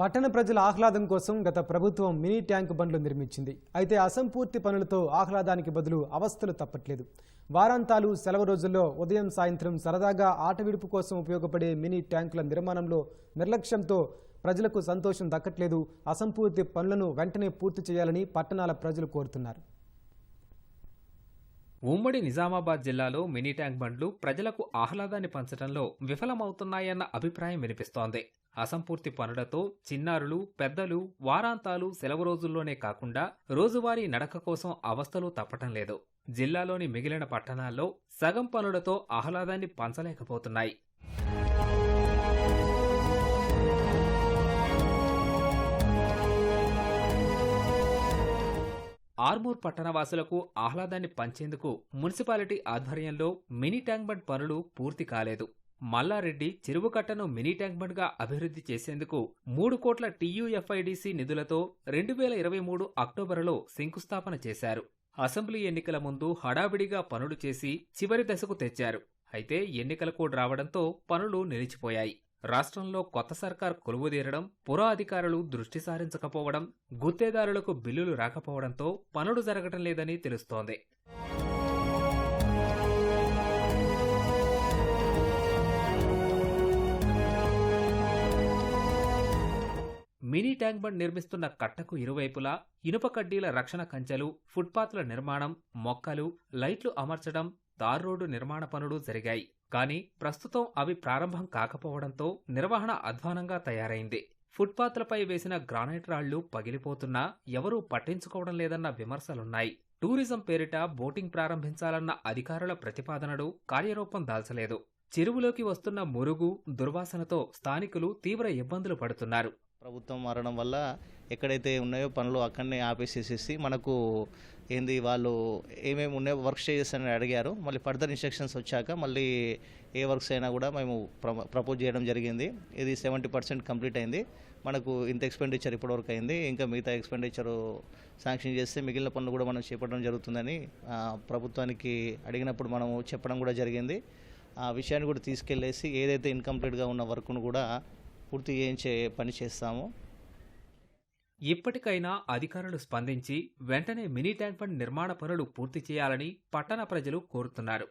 పట్టణ ప్రజల ఆహ్లాదం కోసం గత ప్రభుత్వం మినీ ట్యాంక్ బండ్లు నిర్మించింది. అయితే అసంపూర్తి పనులతో ఆహ్లాదానికి బదులు అవస్థలు తప్పట్లేదు. వారాంతాలు సెలవు రోజుల్లో ఉదయం సాయంత్రం సరదాగా ఆట విడుపు కోసం ఉపయోగపడే మినీ ట్యాంకుల నిర్మాణంలో నిర్లక్ష్యంతో ప్రజలకు సంతోషం దక్కట్లేదు. అసంపూర్తి పనులను వెంటనే పూర్తి చేయాలని పట్టణాల ప్రజలు కోరుతున్నారు. ఉమ్మడి నిజామాబాద్ జిల్లాలో మినీ ట్యాంక్ బండ్లు ప్రజలకు ఆహ్లాదాన్ని పంచడంలో విఫలమవుతున్నాయన్న అభిప్రాయం వినిపిస్తోంది. అసంపూర్తి పనులతో చిన్నారులు పెద్దలు వారాంతాలు సెలవు రోజుల్లోనే కాకుండా రోజువారీ నడక కోసం అవస్థలు తప్పటం లేదు. జిల్లాలోని మిగిలిన పట్టణాల్లో సగం పనులతో ఆహ్లాదాన్ని పంచలేకపోతున్నాయి. ఆర్మూర్ పట్టణవాసులకు ఆహ్లాదాన్ని పంచేందుకు మున్సిపాలిటీ ఆధ్వర్యంలో మినీ ట్యాంక్ బండ్ పనులు పూర్తి కాలేదు. మల్లారెడ్డి చెరువు కట్టను మినీ ట్యాంక్ బండ్గా అభివృద్ధి చేసేందుకు మూడు కోట్ల టీయూఎఫ్ఐడిసి నిధులతో రెండు వేల ఇరవై మూడు అక్టోబరులో శంకుస్థాపన చేశారు. అసెంబ్లీ ఎన్నికల ముందు హడావిడిగా పనులు చేసి చివరి దశకు తెచ్చారు. అయితే ఎన్నికల కోడ్ రావడంతో పనులు నిలిచిపోయాయి. రాష్ట్రంలో కొత్త సర్కార్ కొలువుదీరడం పుర అధికారులు దృష్టి సారించకపోవడం గుత్తేదారులకు బిల్లులు రాకపోవడంతో పనులు జరగటం లేదని తెలుస్తోంది. మినీ ట్యాంక్ బండ్ నిర్మిస్తున్న కట్టకు ఇరువైపులా ఇనుప కడ్డీల రక్షణ కంచెలు ఫుట్పాత్ల నిర్మాణం మొక్కలు లైట్లు అమర్చడం తార్ రోడ్డు నిర్మాణ పనులు జరిగాయి. కానీ ప్రస్తుతం అవి ప్రారంభం కాకపోవడంతో నిర్వహణ అధ్వానంగా తయారైంది. ఫుట్పాత్లపై వేసిన గ్రానైట్ రాళ్ళు పగిలిపోతున్నా ఎవరూ పట్టించుకోవడం లేదన్న విమర్శలున్నాయి. టూరిజం పేరిట బోటింగ్ ప్రారంభించాలన్న అధికారుల ప్రతిపాదనలు కార్యరూపం దాల్చలేదు. చెరువులోకి వస్తున్న మురుగు దుర్వాసనతో స్థానికులు తీవ్ర ఇబ్బందులు పడుతున్నారు. ప్రభుత్వం మారడం వల్ల ఎక్కడైతే ఉన్నాయో పనులు అక్కడనే ఆపేసేసేసి మనకు ఏంది వాళ్ళు ఏమేమి ఉన్నాయో వర్క్ స్టేజెస్ అని అడిగారు. మళ్ళీ ఫర్దర్ ఇన్స్ట్రక్షన్స్ వచ్చాక మళ్ళీ ఏ వర్క్స్ అయినా కూడా మేము ప్ర- ప్రపోజ్ చేయడం జరిగింది. ఇది సెవెంటీ పర్సెంట్ కంప్లీట్ అయింది. మనకు ఇంత ఎక్స్పెండిచర్ ఇప్పటివరకు అయింది. ఇంకా మిగతా ఎక్స్పెండిచర్ శాంక్షన్ చేస్తే మిగిలిన పనులు కూడా మనం చేపట్టడం జరుగుతుందని ప్రభుత్వానికి అడిగినప్పుడు మనము చెప్పడం కూడా జరిగింది. ఆ విషయాన్ని కూడా తీసుకెళ్ళేసి ఏదైతే ఇన్కంప్లీట్గా ఉన్న వర్క్ను కూడా పూర్తి చేయించే పని చేస్తాము. ఇప్పటికైనా అధికారులు స్పందించి వెంటనే మినీ ట్యాంక్ బండ్ నిర్మాణ పనులు పూర్తి చేయాలని పట్టణ ప్రజలు కోరుతున్నారు.